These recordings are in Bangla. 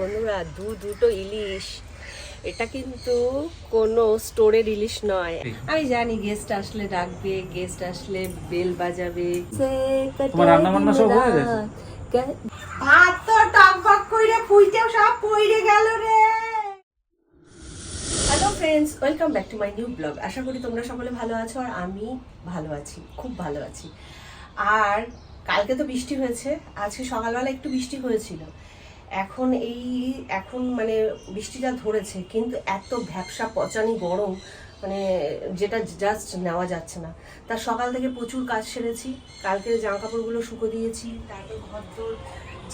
বন্ধুরা দু দুটো ইলিশ। এটা কিন্তু কোনো স্টোরের ইলিশ নয়। আমি জানি গেস্ট আসলে ডাকবে গেস্ট আসলে বেল বাজাবে। হয়ে? ভাত তো টকবক কইরে সব পইরে গেল রে। Hello friends welcome back to my new vlog আশা করি তোমরা সকলে ভালো আছো আর আমি ভালো আছি খুব ভালো আছি। আর কালকে তো বৃষ্টি হয়েছে আজকে সকালবেলা একটু বৃষ্টি হয়েছিল। এখন এই, এখন মানে বৃষ্টিটা ধরেছে, কিন্তু এত ভ্যাবসা পচানি গরম মানে যেটা জাস্ট নেওয়া যাচ্ছে না। তার সকাল থেকে প্রচুর কাজ সেরেছি কালকে জামা কাপড়গুলো শুকো দিয়েছি, তারপর ঘর দোর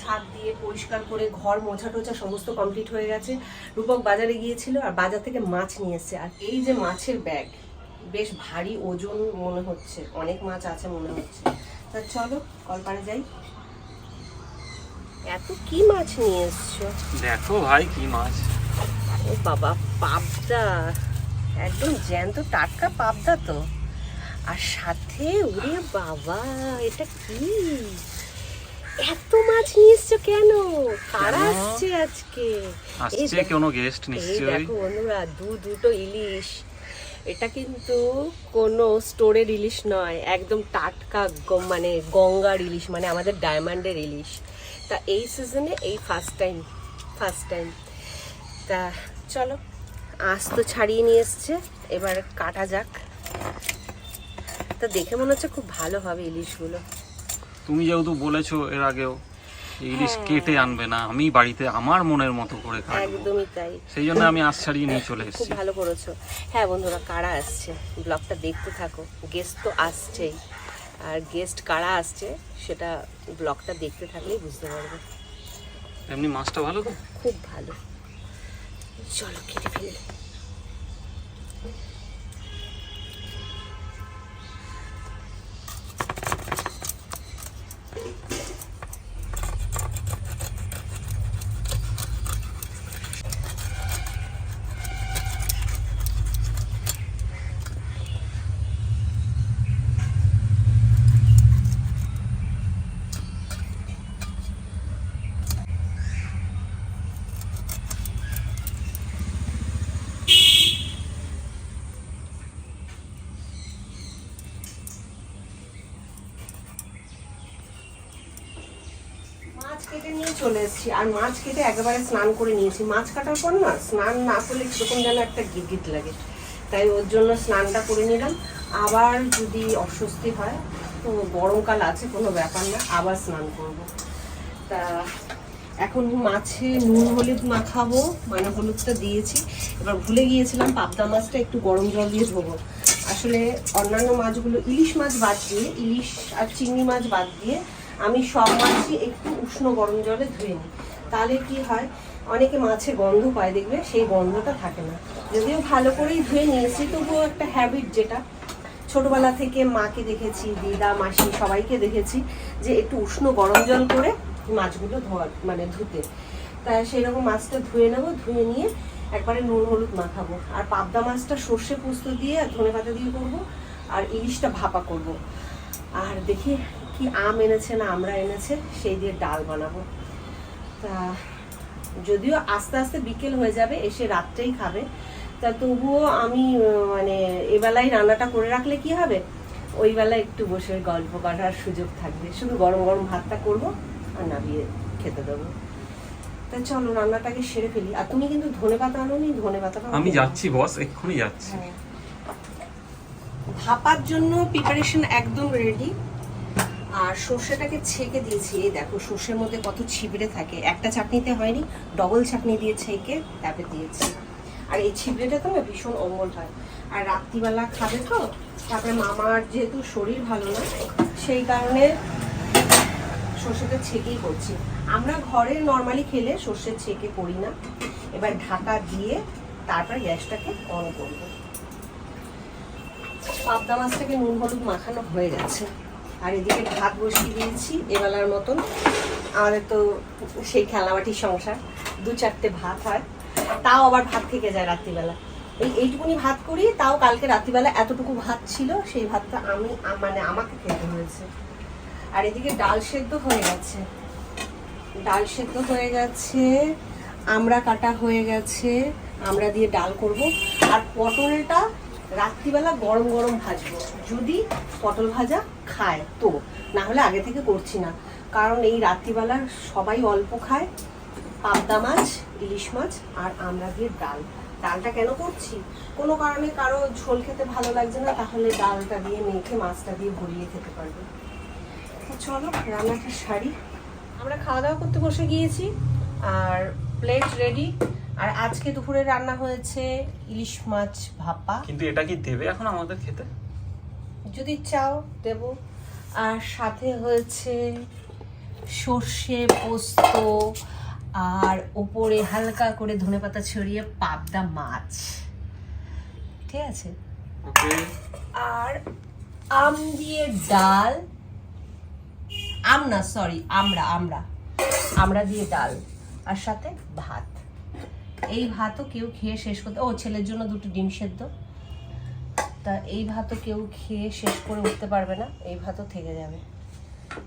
ঝাঁট দিয়ে পরিষ্কার করে ঘর মোছা টোছা সমস্ত কমপ্লিট হয়ে গেছে। রূপক বাজারে গিয়েছিল আর বাজার থেকে মাছ নিয়ে এসেছে। আর এই যে মাছের ব্যাগ বেশ ভারী ওজন মনে হচ্ছে, অনেক মাছ আছে মনে হচ্ছে। তা চলো, কলপারে যাই। এত কি মাছ নিয়ে এসছো? দেখো ভাই কি মাছ? ও বাবা পাবদা। একদম জ্যান্ত টাটকা পাবদা তো। আর সাথে ওরে বাবা এটা কি? এত মাছ নিয়ে এসছো কেন? কারা আসছে আজকে? আসছে দেখো- কোনো গেস্ট নিশ্চয়ই। দেখো বন্ধুরা দু দুটো ইলিশ। এটা কিন্তু কোনো স্টোরের ইলিশ নয় একদম টাটকা মানে গঙ্গার ইলিশ মানে আমাদের ডায়মন্ডের ইলিশ। তা এই সিজনে এই ফার্স্ট টাইম ফার্স্ট টাইম তা চলো আজ তো ছাড়িয়ে নিয়ে এসছে এবার কাটা যাক তা দেখে মনে হচ্ছে খুব ভালো হবে ইলিশগুলো তুমি যেহেতু বলেছ এর আগেও ইলিশ। কেটে আনবে না আমি বাড়িতে আমার মনের মতো করে কাটবো একদমই তাই। সেই জন্য আমি আজ ছাড়িয়ে নিয়ে চলে খুব এসেছি। ভালো করেছ। হ্যাঁ বন্ধুরা কারা আসছে? ব্লগটা দেখতে থাকো গেস্ট তো আসছেই। আর গেস্ট কারা আসছে সেটা ব্লগটা দেখতে থাকলেই বুঝতে পারবে। এমনি মাছটা ভালো তো? খুব ভালো। চলো কেটে ফেলি মাছ কেটে নিয়ে চলে এসেছি। আর মাছ কেটে একেবারে স্নান করে নিয়েছি। মাছ কাটার পর না, স্নান না করলে কীরকম যেন একটা গিট লাগে। তাই ওর জন্য স্নানটা করে নিলাম। আবার যদি অস্বস্তি হয়, তো গরমকাল আছে, কোনো ব্যাপার না, আবার স্নান করব। তা এখন মাছে নুন, হলুদ মাখাবো মানে হলুদটা দিয়েছি। এবার ভুলে গিয়েছিলাম, পাবদা মাছটা একটু গরম জল দিয়ে ধোবো। আসলে অন্যান্য মাছগুলো, ইলিশ মাছ বাদ দিয়ে, ইলিশ আর চিংড়ি মাছ বাদ দিয়ে আমি সব মাছই একটু উষ্ণ গরম জলে ধুয়ে নিই। তাহলে কি হয়? অনেকে মাছের গন্ধ পায়, দেখবে সেই গন্ধটা থাকে না। যদিও ভালো করেই ধুয়ে নিয়েছি, তবুও একটা হ্যাবিট যেটা। ছোটবেলা থেকে মাকে দেখেছি, দিদা, মাসি সবাইকে দেখেছি যে একটু উষ্ণ গরম জল করে মাছগুলো ধোয়া মানে ধুতে। তা সেই রকম মাছটা ধুয়ে নেব, ধুয়ে নিয়ে একবারে নুন, হলুদ মাখাবো। আর পাবদা মাছটা সর্ষে পোস্ত দিয়ে আর ধনে পাতা দিয়ে করব, আর ইলিশটা ভাপা করব। আর দেখি কি আম এনেছে না আমরা এনেছে সেই দিয়ে ডাল বানাবো। তা যদিও আস্তে আস্তে বিকেল হয়ে যাবে এসে রাত্রেই খাবে। তা তবুও আমি মানে এবেলায় রান্নাটা করে রাখলে কি হবে? ওই বেলা একটু বসে গল্প করার সুযোগ থাকবে। শুধু গরম গরম ভাতটা করব আর নামিয়ে খেতে দেবো। তা চলো রান্নাটাকে সেরে ফেলি। আর তুমি কিন্তু ধনে পাতা আনো নি ধনে পাতাটা আমি যাচ্ছি বস এক্ষুনি যাচ্ছি। হ্যাঁ। ভাপার জন্য প্রিপারেশন একদম রেডি আর সর্ষেটাকে ছেঁকে দিয়েছি। এই দেখো, সর্ষের মধ্যে কত ছিবড়ে থাকে। একটা চাটনিতে হয়নি, ডবল চাটনি দিয়ে ছেঁকে ট্যাপে দিয়েছি। আর এই ছিবড়েটা তো না ভীষণ অম্বল হয়। আর রাত্রিবেলা খাবে তো, তারপরে মামার যেহেতু শরীর ভালো না, সেই কারণে সর্ষেটা ছেঁকেই করছি। আমরা ঘরে নর্মালি খেলে সর্ষে ছেঁকে করি না। এবার ঢাকা দিয়ে তারপর গ্যাসটাকে অন করব। পাবদা মাছটাকে নুন, হলুদ মাখানো হয়ে গেছে। আর এদিকে ভাত বসিয়ে দিয়েছি, এবেলার মতন। আমাদের তো সেই খেলাবাটির সংসার, দু চারটে ভাত হয়। তাও আবার ভাত থেকে যায় রাত্রিবেলা। এই এইটুকুনি ভাত করি, তাও কালকে রাত্রিবেলা এতটুকু ভাত ছিল, সেই ভাতটা আমি মানে আমাকে খেতে হয়েছে। আর এদিকে ডাল সেদ্ধ হয়ে গেছে। ডাল সেদ্ধ হয়ে গেছে আমরা কাটা হয়ে গেছে আমরা দিয়ে ডাল করব। আর পটলটা রাত্রিবেলা গরম গরম ভাজবো। যদি পটল ভাজা খায় তো না হলে আগে থেকে করছি না। কারণ এই রাত্রিবেলা সবাই অল্প খায়, পাবদা মাছ, ইলিশ মাছ আর আমরা দিয়ে ডাল। ডালটা কেন করছি? কোনো কারণে কারও ঝোল খেতে ভালো লাগছে না, তাহলে ডালটা দিয়ে, মেখে মাছটা দিয়ে ভরিয়ে খেতে পারবে। চলো, রান্নাটা সারি। আমরা খাওয়া দাওয়া করতে বসে গিয়েছি, আর প্লেট রেডি আর আজকে দুপুরে রান্না হয়েছে ইলিশ মাছ ভাপা। কিন্তু এটা কি দেবে এখন আমাদের খেতে? যদি চাও দেব। আর সাথে হয়েছে সর্ষে পোস্ত আর ওপরে হালকা করে ধনেপাতা ছড়িয়ে পাবদা মাছ। ঠিক আছে? আর আম দিয়ে ডাল। আম না সরি আমরা আমরা আমরা দিয়ে ডাল। আর সাথে ভাত। এই ভাতও কেউ খেয়ে শেষ করতে ও ছেলের জন্য দুটো ডিম সেদ্ধ। তা এই ভাতও কেউ খেয়ে শেষ করে উঠতে পারবে না এই ভাতও থেকে যাবে।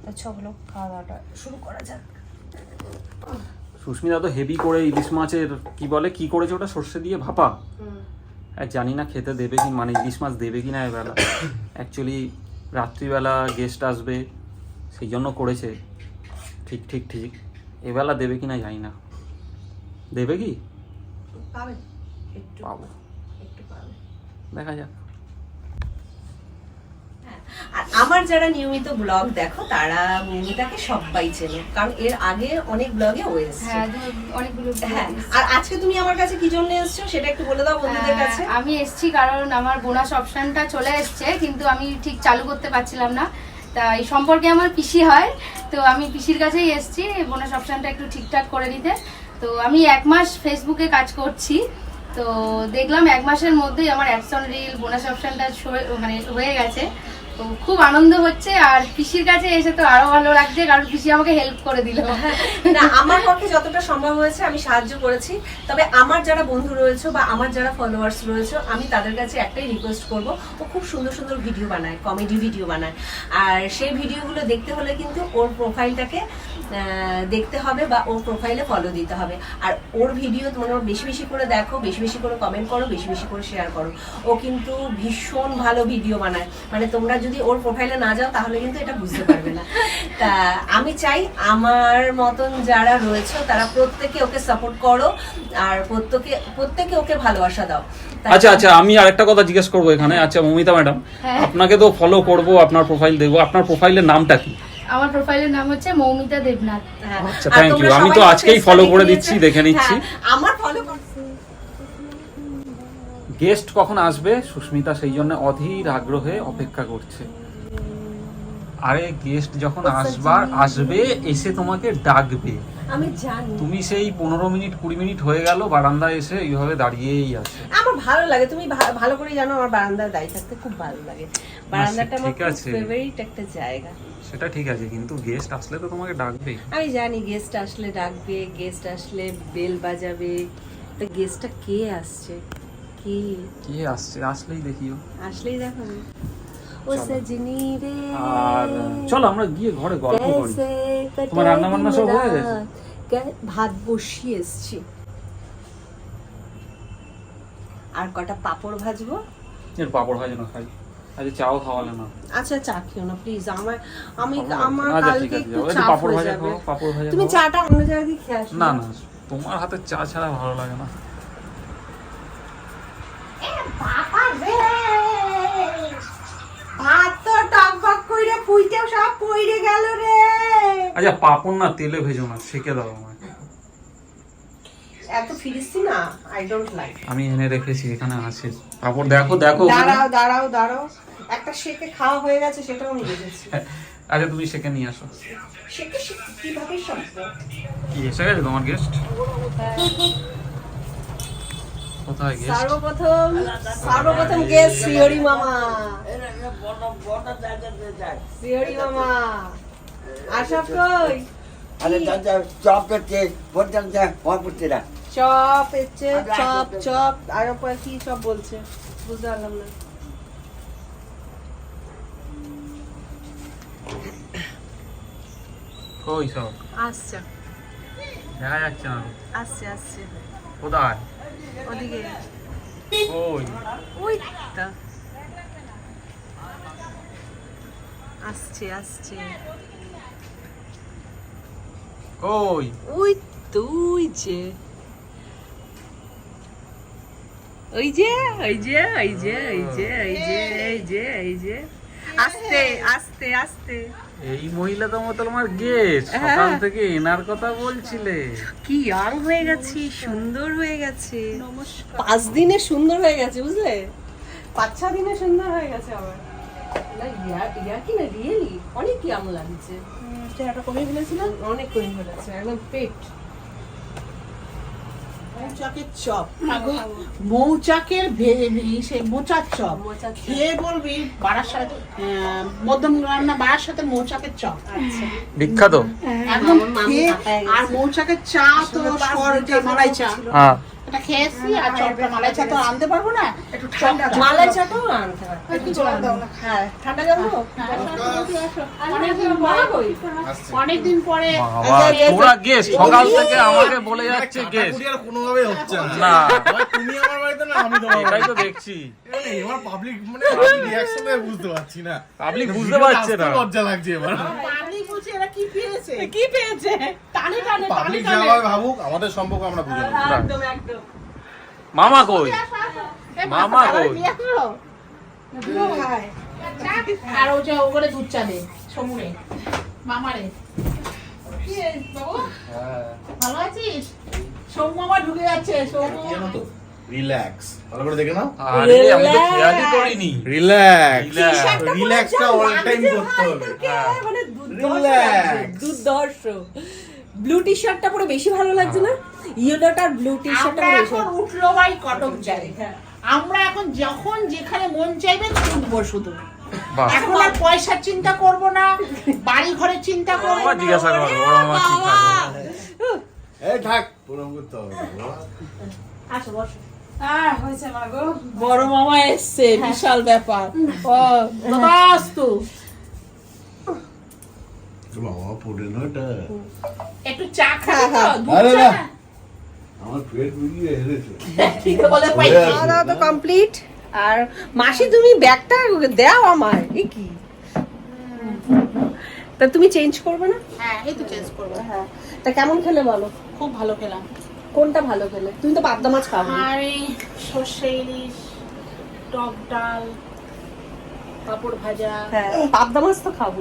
তা চলো খাওয়া দাওয়াটা শুরু করা যাক। সুস্মিতা তো হেভি করে ইলিশ মাছের কি বলে কি করেছে ওটা? সর্ষে দিয়ে ভাপা? আর জানি না খেতে দেবে কি মানে ইলিশ মাছ দেবে কি না এবেলা। অ্যাকচুয়ালি রাত্রিবেলা গেস্ট আসবে সেই জন্য করেছে। ঠিক ঠিক ঠিক। এবেলা দেবে কি না জানি না। দেবে কি? পাবে? একটু পাবো। একটু পাবে। দেখা যাক। আর আমার যারা নিয়মিত ব্লগ দেখো তারা মৌমিতাকে সবাই চেনো কারণ এর আগে অনেক ব্লগে ও এসছে। হ্যাঁ অনেকগুলো হ্যাঁ আর আজকে তুমি আমার কাছে কি জন্য এসছো সেটা একটু বলে দাও বন্ধুদের হ্যাঁ, কাছে। আমি এসেছি কারণ আমার বোনাস অপশনটা চলে এসছে কিন্তু আমি ঠিক চালু করতে পারছিলাম না। তা এই সম্পর্কে আমার পিসি হয় তো আমি পিসির কাছেই এসেছি বোনাস অপশনটা একটু ঠিকঠাক করে দিতে তো আমি এক মাস ফেসবুকে কাজ করছি। তো দেখলাম এক মাসের মধ্যেই আমার অ্যাকশন রিল বোনাস অপশনটা মানে হয়ে গেছে। খুব আনন্দ হচ্ছে, আর পিসির কাছে এসে তো আরও ভালো লাগছে, কারণ পিসি আমাকে হেল্প করে দিল। না, আমার পক্ষে যতটা সম্ভব হয়েছে আমি সাহায্য করেছি, তবে আমার যারা বন্ধু রয়েছে বা আমার যারা ফলোয়ার্স রয়েছে, আমি তাদের কাছে একটাই রিকোয়েস্ট করব, ও খুব সুন্দর সুন্দর ভিডিও বানায় কমেডি ভিডিও বানায়। আর সেই ভিডিওগুলো দেখতে হলে কিন্তু ওর প্রোফাইলটাকে দেখতে হবে বা ওর প্রোফাইলে ফলো দিতে হবে। আর ওর ভিডিও তোমরা বেশি বেশি করে দেখো, বেশি বেশি করে কমেন্ট করো, বেশি বেশি করে শেয়ার করো। ও কিন্তু ভীষণ ভালো ভিডিও বানায়। মানে তোমরা ওর প্রোফাইলে না যাও তাহলে কিন্তু এটা বুঝতে পারবে না। তা আমি চাই আমার মতন যারা রয়েছে তারা প্রত্যেকে ওকে সাপোর্ট করো আর প্রত্যেকে প্রত্যেকে ওকে ভালোবাসা দাও। আচ্ছা আচ্ছা আমি আরেকটা কথা জিজ্ঞেস করব এখানে। আচ্ছা মমিতা ম্যাডাম হ্যাঁ। আপনাকে তো ফলো করব আপনার প্রোফাইল দেখব। আপনার প্রোফাইলের নামটা কি? আমার প্রোফাইলের নাম হচ্ছে মৌমিতা দেবনাথ। হ্যাঁ। আচ্ছা, আর ইউ আমি তো আজকেই দেখে করে দিচ্ছি, দেখে নিচ্ছি। হ্যাঁ, আমার ফলো গেস্ট কখন আসবে? সুস্মিতা সেই জন্য অধীর আগ্রহে অপেক্ষা করছে। আরে গেস্ট যখন আসবার আসবে এসে তোমাকে ডাকবে। আমি জানি। তুমি সেই পনেরো মিনিট কুড়ি মিনিট হয়ে গেল বারান্দায় এসে এইভাবে দাঁড়িয়েই আছে। আমার ভালো লাগে। তুমি ভালো করে জানো আমার বারান্দায় দাঁড়িয়ে থাকতে খুব ভালো লাগে। বারান্দাটা আমার ঠিক আছে। ফেভারিট একটা জায়গা। সেটা ঠিক আছে কিন্তু গেস্ট আসলে তো তোমাকে ডাকবেই আমি জানি গেস্ট আসলে ডাকবে গেস্ট আসলে বেল বাজাবে। তো গেস্টটা কে আসছে? আসছে? আসলেই দেখিও আসলেই দেখো আর চলো আমরা গিয়ে ঘরে গল্প করি। তোমার রান্না বান্না সব হয়ে গেছে? ভাত বসিয়ে এসছি। আর কটা পাপড় ভাজবো? এর পাপড় ভাজো না খাই। আজকে চাও খাওয়ালে না। আচ্ছা চা খেও না প্লিজ আমার আমি আমার আচ্ছা, কালকে একটু পাপড় ভাজা খাও পাপড় ভাজা তুমি চাটা অন্য খেয়ে আসো। না না তোমার হাতে চা ছাড়া ভালো লাগে না। আচ্ছা পাপড় না তেলে ভেজো না সেকে দাও আমায়। এত ফিরিসি না? আই ডোন্ট লাইক আমি এনে রেখেছি এখানে আছে। পাপড় দেখো দেখো। দাঁড়াও দাঁড়াও দাঁড়াও। একটা শেকে খাওয়া হয়ে গেছে সেটাও আমি বুঝেছি আচ্ছা তুমি সেকে নিয়ে আসো। শেকে শেকে কীভাবে সম্ভব? কি এসে গেছে তোমার গেস্ট কোথায় গেস্ট সর্বপ্রথম সর্বপ্রথম মামা। শ্রীহরি মামা। আশা কই? আরে দাদা চপ হওয়া করছে না। চপ এচ্ছে চপ চপ। আর কি সব বলছে? বুঝতে পারলাম না। কই সব? আচ্ছা দেখা যাচ্ছে না। আসছে আসছে। কোথায়? ওদিকে। ওই। ওই তা। আসছে আসছে। ওই। ওই তুই যে। ওই যে ওই যে ওই যে ওই যে ওই যে এই যে এই যে। আস্তে আস্তে আস্তে। এই মহিলা তো তোমার গেস্ট সকাল হ্যাঁ। থেকে এনার কথা বলছিলে। কি ইয়াং হয়ে গেছি সুন্দর হয়ে গেছে। পাঁচ দিনে সুন্দর হয়ে গেছে বুঝলে? পাঁচ ছ দিনে সুন্দর হয়ে গেছে আবার। না ইয়া ইয়া কি না রিয়েলি? অনেক ইয়াং লাগছে। চেহারাটা কমে ফেলেছিলাম? অনেক কমে ফেলেছে একদম পেট মৌচাকের চপ। মৌচাকের মোচার চপ। খেয়ে বলবি বাড়ার সাথে মধ্যম রান্না বাড়ার সাথে মৌচাকের চপ। বিখ্যাত? একদম। আর মৌচাকের চা তো মালাই চা। হ্যাঁ। এটা খেয়েছি আর চপটা মালাই চা তো আনতে পারব না। একটু ঠান্ডা মালাই চাটাও আনতে হয় একটু জল দাও না। হ্যাঁ ঠান্ডা জল দেবো? অনেকদিন পরে পরে তোরা গেস্ট সকাল থেকে আমাকে বলে যাচ্ছে গেস্ট আর কোনোভাবেই হচ্ছে না। না। তুমি আমার বাড়িতে না আমি তোমার এটাই তো দেখছি। এবার পাবলিক মানে বুঝতে পারছি না। পাবলিক বুঝতে পারছে না। লজ্জা লাগছে এবার পাবলিক বলছে এরা কি পেয়েছে কি পেয়েছে? টানে টানে টানে টানে। যাভাবে ভাবুক আমাদের সম্পর্ক আমরা বুঝে নেব। একদম একদম। মামা কই? মামা কই? আর ও যে ওখানে দুধ চা দে সমুরে মামারে রে, ভালো আছিস? সৌম মামা ঢুকে যাচ্ছে সৌম রিল্যাক্স ভালো করে দেখে নাও। আরে আমি তো খেয়ালই করিনি। রিল্যাক্স রিল্যাক্সটা অল টাইম করতে হবে। মানে Relax. দুর্ধর্ষ। ব্লু টি শার্টটা পরে বেশি ভালো লাগছে না? ইয়েলোটা ব্লু টি শার্টটা পরে এখন উঠল ভাই কটক যাই। আমরা এখন যখন যেখানে মন চাইবেন উঠবো শুধু। এখন আর পয়সার চিন্তা করব না বাড়ি ঘরের চিন্তা করব না। জিজ্ঞাসা করো বড় মামা কি খাবে? এই থাক প্রণাম করতে হবে আসো বসো। হ্যাঁ বড় মামা এসছে বিশাল ব্যাপার। ও দাদাস্তু বাবা পড়ে না এটা একটু চা খাবে আরে না। না? আমার পেট বুঝিয়ে হেরেছে। ঠিক বলে পাই খাওয়া দাওয়া তো কমপ্লিট। আর মাসি তুমি ব্যাগটা দাও আমার এ কি? তা তুমি চেঞ্জ করবে না? হ্যাঁ এই তো চেঞ্জ করব। হ্যাঁ। তা কেমন খেলে বলো? খুব ভালো খেলাম। কোনটা ভালো খেলে? তুমি তো পাবদা মাছ খাও। আর সর্ষে ইলিশ টক ডাল পাপড় ভাজা। হ্যাঁ পাবদা মাছ তো খাব।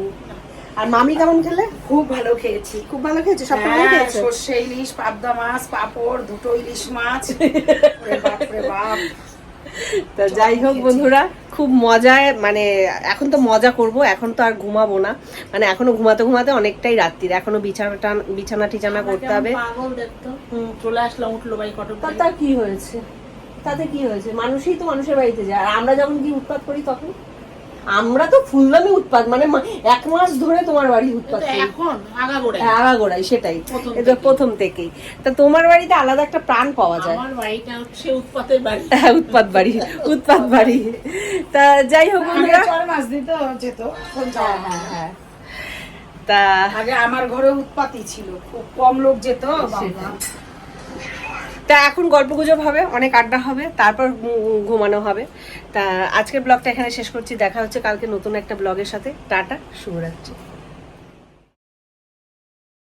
আর মামি কেমন খেলে? খুব ভালো খেয়েছি। খুব ভালো খেয়েছে? সবটা ভালো হ্যাঁ, খেয়েছে? সর্ষে ইলিশ পাবদা মাছ পাপড় দুটো ইলিশ মাছ। ওরে বাপ। রে যাই হোক বন্ধুরা খুব মজায় মানে এখন তো মজা করব এখন তো আর ঘুমাবো না। মানে এখনও ঘুমাতে ঘুমাতে অনেকটাই রাত্রি এখনও বিছানাটা বিছানা টিছানা করতে হবে। পাগল দেখতো। চলে আসলাম উঠল বাড়ি তা তার কি হয়েছে? তাতে কি হয়েছে? মানুষই তো মানুষের বাড়িতে যায়। আর আমরা যখন কি উৎপাত করি তখন? আমরা তো ফুলদামি উৎপাত মানে এক মাস ধরে তোমার বাড়ি উৎপাত কিন্তু এখন আগাগোড়াই। হ্যাঁ, আগাগোড়াই সেটাই। প্রথম এটা প্রথম থেকেই। তা তোমার বাড়িতে আলাদা একটা প্রাণ পাওয়া যায়। আমার বাড়িটা হচ্ছে উৎপাতের বাড়ি। হ্যাঁ, উৎপাত বাড়ি উৎপাত বাড়ি। তা যাই হোক বন্ধুরা চার মাস দিত যেত হ্যাঁ। হ্যাঁ তা আগে আমার ঘরে উৎপাতই ছিল। খুব কম লোক যেত বাবা। তা এখন গল্প গুজব হবে, অনেক আড্ডা হবে, তারপর ঘুমানো হবে। তা আজকের ব্লগটা এখানে শেষ করছি, দেখা হচ্ছে কালকে নতুন একটা ব্লগের সাথে। টাটা, শুভরাত্রি।